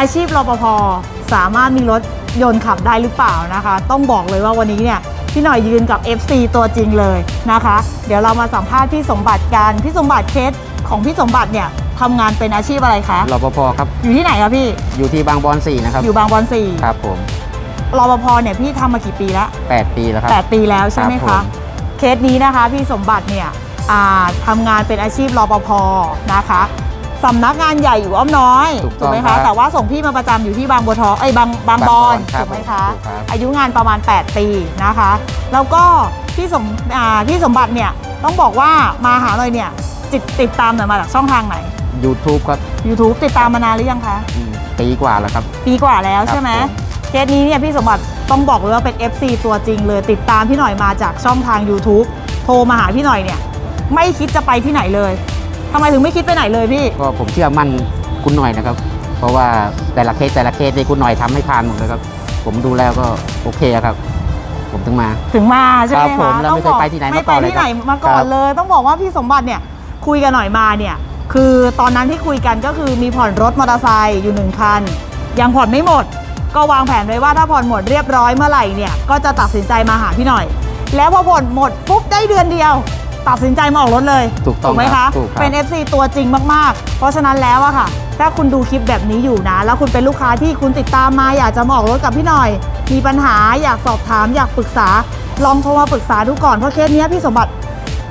อาชีพรปภสามารถมีรถยนต์ขับได้หรือเปล่านะคะ ต้องบอกเลยว่าวันนี้เนี่ยพี่หน่อยยืนกับ FC ตัวจริงเลยนะคะ เดี๋ยวเรามาสัมภาษณ์พี่สมบัติกันพี่สมบัติเคสของพี่สมบัติเนี่ยทำงานเป็นอาชีพอะไรคะรปภครับ อยู่ที่ไหนคะพี่ อยู่ที่บางบอนสี่นะครับ อยู่บางบอนสี่ครับผมรปภเนี่ยพี่ทำมากี่ปีแล้ว8ปีแล้วครับแปดปีแล้วใช่ไหมครัคะบผมเคสนี้นะคะ พี่สมบัติเนี่ยอ่าทำงานเป็นอาชีพรปภนะคะ สำนักงานใหญ่อยู่อ้อมน้อยถูกต้องไหมครัคะ บแต่ว่าส่งพี่มาประจำอยู่ที่บางบัวทองไอ้ยบางบางบอนครัถูบกไหมคะถูกครับ อายุงานประมาณ 8 ปีนะคะ แล้วก็พี่สมอ่าพี่สมบัติเนี่ยต้องบอกว่ามาหาเลยเนี่ยติดติดตามหน่อยมาจากช่องทางไหน YouTube ครับ YouTube ติดตามมานานหรือยังคะ อืมปีกว่าแล้วครับ ปีกว่าแล้วใช่ไหมครับผม เคสนี้เนี่ยพี่สมบัติต้องบอกเลยว่าเป็น FC ตัวจริงเลยติดตามพี่หน่อยมาจากช่องทาง YouTube โทรมาหาพี่หน่อยเนี่ย ไม่คิดจะไปที่ไหนเลย ทำไมถึงไม่คิดไปไหนเลยพี่ ก็ผมเชื่อมั่นคุณหน่อยนะครับ เพราะว่าแต่ละเคสแต่ละเคสที่คุณหน่อยทำให้ผ่านหมดเลยครับ ผมดูแล้วก็โอเคครับ ผมถึงมา ถึงมาใช่ไหมครับผมคะแล้วไม่เคยไปที่ไหนไม่มาไปก่อนเลยที่ไหนครับมาก่อครันบ เลย ต้องบอกว่าพี่สมบัติเนี่ยคุยกันหน่อยมาเนี่ย คือตอนนั้นที่คุยกันก็คือมีผ่อนรถมอเตอร์ไซค์อยู่หนึ่งคันยังผ่อนไม่หมด ก็วางแผนไว้ว่าถ้าผ่อนหมดเรียบร้อยเมื่อไหร่เนี่ยก็จะตัดสินใจมาหาพี่หน่อย แล้วพอผ่อนหมดปุ๊บได้เดือนเดียว ตัดสินใจมาออกรถเลยถูกต้องไหมครัคะบถูกครับ เป็น FC ตัวจริงมากๆ เพราะฉะนั้นแล้วอะค่ะ ถ้าคุณดูคลิปแบบนี้อยู่นะ แล้วคุณเป็นลูกค้าที่คุณติดตามมาอยากจะมาออกรถกับพี่หน่อย มีปัญหาอยากสอบถามอยากปรึกษา ลองโทรมาปรึกษาดูก่อนเพราะเคสเนี้ยพี่สมบัติ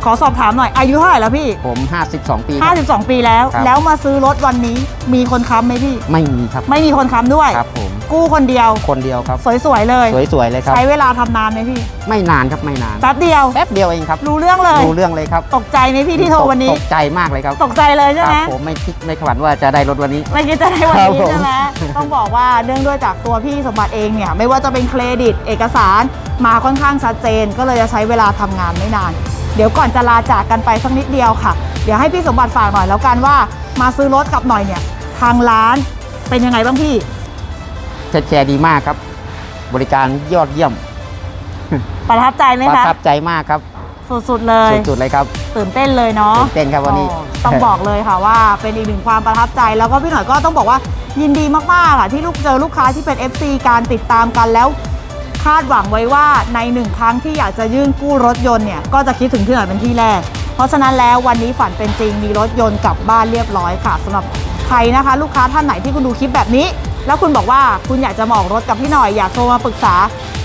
ขอสอบถามหน่อยอายุเท่าไหร่แล้วพี่ ผม 52 ปีครับ 52 ปีแล้ว ครับ แล้วมาซื้อรถวันนี้มีคนค้ำไหมพี่ ไม่มีครับ ไม่มีคนค้ำด้วย ครับผม กู้คนเดียว คนเดียวครับ สวยๆเลย สวยๆเลยครับ ใช้เวลาทำนานไหมพี่ ไม่นานครับไม่นาน แป๊บเดียว แป๊บเดียวเองครับ รู้เรื่องเลย รู้เรื่องเลยครับ ตกใจไหมพี่ที่โทรวันนี้ ตกใจมากเลยครับ ตกใจเลยใช่คไหมรับผมไม่คิดไม่ฝันว่าจะได้รถวันนี้ ไม่คิดจะได้วันครับนี้ผมใช่ไหมต้องบอกว่าเนื่องด้วยจากตัวพี่สมบัติเองเนี่ยไม่ว่าจะเป็นเครดิตเอกสารมาค่อนข้างชัดเจน ก็เลยจะใช้เวลาทำงานไม่นาน เดี๋ยวก่อนจะลาจากกันไปสักนิดเดียวค่ะ เดี๋ยวให้พี่สมบัติฝากหน่อยแล้วกันว่า มาซื้อรถกับหน่อยเนี่ยทางร้านเป็นยังไงบ้างพี่ เทคแคร์ดีมากครับ บริการยอดเยี่ยม ประทับใจไหมประคะทับใจมากครับ สุดๆเลย สุดๆเลยครับ ตื่นเต้นเลยเนาะตื่นเต้นครับวันนี้โอ้ต้องบอกเลยค่ะว่าเป็นอีกหนึ่งความประทับใจ แล้วก็พี่หน่อยก็ต้องบอกว่ายินดีมากๆค่ะที่ลูกเจอลูกค้าที่เป็น FC การติดตามกันแล้ว คาดหวังไว้ว่าในหนึ่งครั้งที่อยากจะยื่นกู้รถยนต์เนี่ยก็จะคิดถึงพี่หน่อยเป็นที่แรก เพราะฉะนั้นแล้ววันนี้ฝันเป็นจริงมีรถยนต์กลับบ้านเรียบร้อยค่ะสำหรับใครนะคะ ลูกค้าท่านไหนที่คุณดูคลิปแบบนี้ แล้วคุณบอกว่าคุณอยากจะมออกรถกับพี่หน่อยอยากโทรมาปรึกษา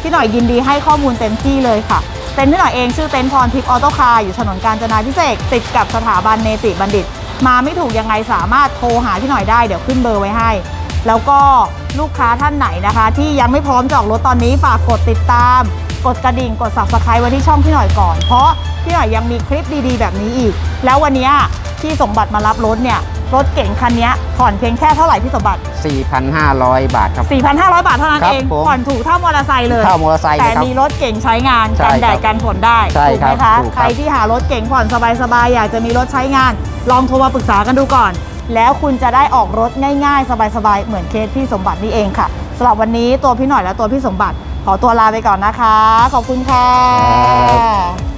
พี่หน่อยยินดีให้ข้อมูลเต็มที่เลยค่ะ เต็นท์พี่หน่อยเองชื่อเต็นท์พรทิพย์ออโต้คาร์อยู่ถนนกาญจนาพิเศษติดกับสถาบันเนติบัณฑิต มาไม่ถูกยังไงสามารถโทรหาพี่หน่อยได้เดี๋ยวขึ้นเบอร์ไว้ให้ แล้วก็ลูกค้าท่านไหนนะคะ ที่ยังไม่พร้อมจออกรถตอนนี้ฝากกดติดตาม กดกระดิ่งกด subscribe ไว้ที่ช่องพี่หน่อยก่อนเพราะพี่หน่อยยังมีคลิปดีๆ แบบนี้อีก แล้ววันนี้ยพี่สมบัติมารับรถเนี่ย รถเก๋งคันเนี้ยผ่อนเพียงแค่เท่าไหร่พี่สมบัติ 4,500 บาทครับ 4,500 บาทเท่านั้นครับเองผมผ่อนถูกเท่ามอเตอร์ไซค์เลย เท่ามอเตอร์ไซค์เลแต่ยครับมีรถเก่งใช้งานใช่กันแดดครับกันฝนได้ใช่ถูกไหมครัคะบถูกครับใครที่หารถเก่งผ่อนสบายๆ อยากจะมีรถใช้งาน ลองโทรมาปรึกษากันดูก่อน แล้วคุณจะได้ออกรถง่ายๆ สบายๆ เหมือนเคสพี่สมบัตินี่เองค่ะสำหรับวันนี้ตัวพี่หน่อยและตัวพี่สมบัติ ขอตัวลาไปก่อนนะคะ ขอบคุณค่ะ